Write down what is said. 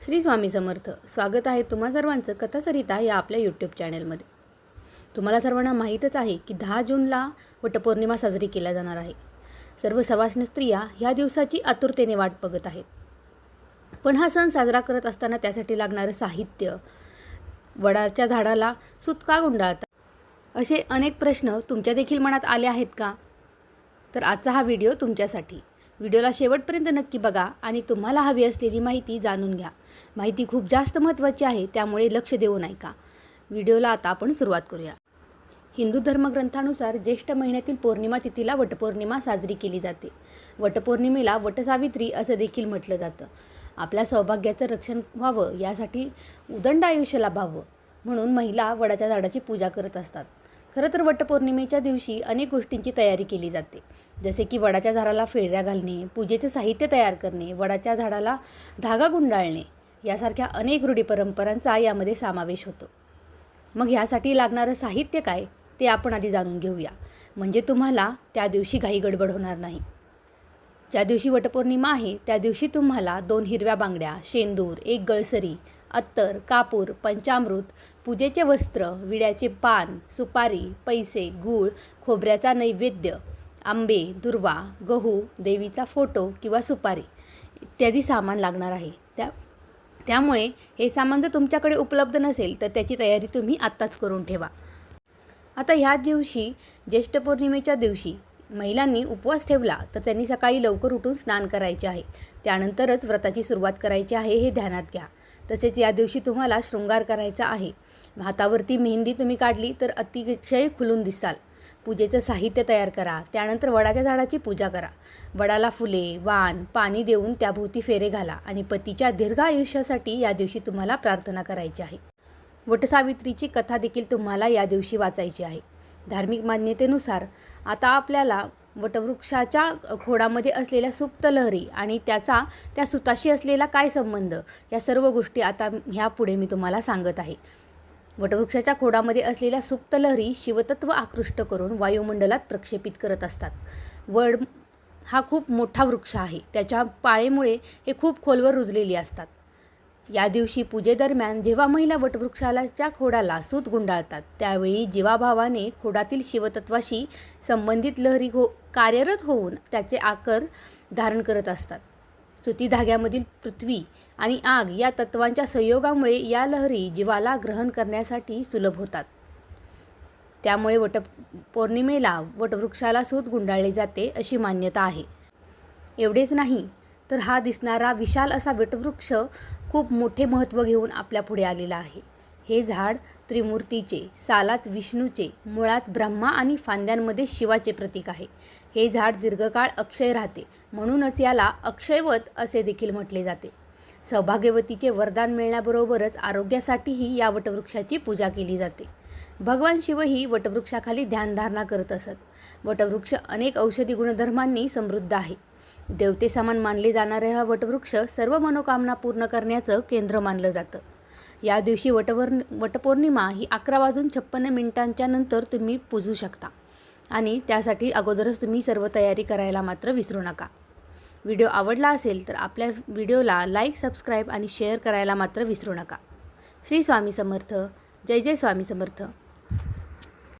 श्री स्वामी समर्थ. स्वागत आहे तुम्हा सर्वांचं कथासरिता या आपल्या यूट्यूब चॅनलमध्ये तुम्हाला सर्वांना माहीतच आहे की दहा जूनला वटपौर्णिमा साजरी केल्या जाणार आहे. सर्व सवाष्ण स्त्रिया ह्या दिवसाची आतुरतेने वाट बघत आहेत. पण हा सण साजरा करत असताना त्यासाठी लागणारं साहित्य वडाच्या झाडाला सूत का गुंडाळतात. असे अनेक प्रश्न तुमच्या देखील मनात आले आहेत का? तर आजचा हा व्हिडिओ तुमच्यासाठी. व्हिडिओला शेवटपर्यंत नक्की बघा आणि तुम्हाला हवी असलेली माहिती जाणून घ्या. माहिती खूप जास्त महत्त्वाची आहे त्यामुळे लक्ष देऊन ऐका व्हिडिओला आता आपण सुरुवात करूया. हिंदू धर्मग्रंथानुसार ज्येष्ठ महिन्यातील पौर्णिमा तिथीला वटपौर्णिमा साजरी केली जाते. वटपौर्णिमेला वटसावित्री असं देखील म्हटलं जातं. आपल्या सौभाग्याचं रक्षण व्हावं यासाठी उदंड आयुष्य लाभावं म्हणून महिला वडाच्या झाडाची पूजा करत असतात. खरं तर वटपौर्णिमेच्या दिवशी अनेक गोष्टींची तयारी केली जाते. जसे की वडाच्या झाडाला फेऱ्या घालणे पूजेचं साहित्य तयार करणे वडाच्या झाडाला धागा गुंडाळणे यासारख्या अनेक रूढी परंपरांचा यामध्ये समावेश होतो. मग ह्यासाठी लागणारं साहित्य काय ते आपण आधी जाणून घेऊया. म्हणजे तुम्हाला त्या दिवशी घाई गडबड होणार नाही. ज्या दिवशी वटपौर्णिमा आहे त्या दिवशी तुम्हाला दोन हिरव्या बांगड्या शेंदूर एक गळसरी अत्तर कापूर पंचामृत पूजेचे वस्त्र विड्याचे पान सुपारी पैसे गूळ खोबऱ्याचा नैवेद्य आंबे दुर्वा गहू देवीचा फोटो किंवा सुपारी इत्यादी सामान लागणार आहे. त्या त्यामुळे हे सामान जर तुमच्याकडे उपलब्ध नसेल तर त्याची तयारी तुम्ही आत्ताच करून ठेवा. आता ह्या दिवशी ज्येष्ठ पौर्णिमेच्या दिवशी महिलांनी उपवास ठेवला तर त्यांनी सकाळी लवकर उठून स्नान करायचे आहे. त्यानंतरच व्रताची सुरुवात करायची आहे हे ध्यानात घ्या. तसेच या दिवशी तुम्हाला शृंगार करायचा आहे. हातावरती मेहंदी तुम्ही काढली तर अतिशय खुलून दिसाल. पूजेचं साहित्य तयार करा. त्यानंतर वडाच्या झाडाची पूजा करा. वडाला फुले वाण पाणी देऊन त्याभोवती फेरे घाला आणि पतीच्या दीर्घ आयुष्यासाठी या दिवशी तुम्हाला प्रार्थना करायची आहे. वटसावित्रीची कथा देखील तुम्हाला या दिवशी वाचायची आहे. धार्मिक मान्यतेनुसार आता आपल्याला वटवृक्षाच्या खोडामध्ये असलेल्या सुप्त लहरी आणि त्याचा त्या सुताशी असलेला काय संबंध? या सर्व गोष्टी आता ह्यापुढे मी तुम्हाला सांगत आहे. वटवृक्षाच्या खोडामध्ये असलेल्या सुप्त लहरी शिवतत्व आकृष्ट करून वायुमंडलात प्रक्षेपित करत असतात. वड हा खूप मोठा वृक्ष आहे. त्याच्या पाळेमुळे हे खूप खोलवर रुजलेली असतात. या दिवशी पूजेदरम्यान जेव्हा महिला वटवृक्षालाच्या खोडाला सूत गुंडाळतात त्यावेळी जीवाभावाने खोडातील शिवतत्वाशी संबंधित लहरी हो कार्यरत होऊन त्याचे आकर धारण करत असतात. सुती धाग्यामधील पृथ्वी आणि आग या तत्वांच्या संयोगामुळे या लहरी जीवाला ग्रहण करण्यासाठी सुलभ होतात. त्यामुळे वट पौर्णिमेला वटवृक्षाला सूत गुंडाळले जाते अशी मान्यता आहे. एवढेच नाही तर हा दिसणारा विशाल असा वटवृक्ष खूप मोठे महत्त्व घेऊन आपल्या पुढे आहे. हे झाड त्रिमूर्तीचे सालात विष्णूचे मुळात ब्रह्मा आणि फांद्यांमध्ये शिवाचे प्रतीक आहे. हे झाड दीर्घकाळ अक्षय राहते म्हणूनच याला अक्षयवत असे देखील म्हटले जाते. सौभाग्यवतीचे वरदान मिळण्याबरोबरच आरोग्यासाठीही या वटवृक्षाची पूजा केली जाते. भगवान शिवही वटवृक्षाखाली ध्यानधारणा करत असत. वटवृक्ष अनेक औषधी गुणधर्मांनी समृद्ध आहे. देवते समान मानले जाणारे हा वटवृक्ष सर्व मनोकामना पूर्ण करण्याचं केंद्र मानलं जातं. या दिवशी वटवर वटपौर्णिमा ही अकरा वाजून छप्पन्न मिनिटांच्या नंतर तुम्ही पूजू शकता. आणि त्यासाठी अगोदरच तुम्ही सर्व तयारी करायला मात्र विसरू नका. व्हिडिओ आवडला असेल तर आपल्या व्हिडिओला लाईक सबस्क्राईब आणि शेअर करायला मात्र विसरू नका. श्री स्वामी समर्थ. जय जय स्वामी समर्थ.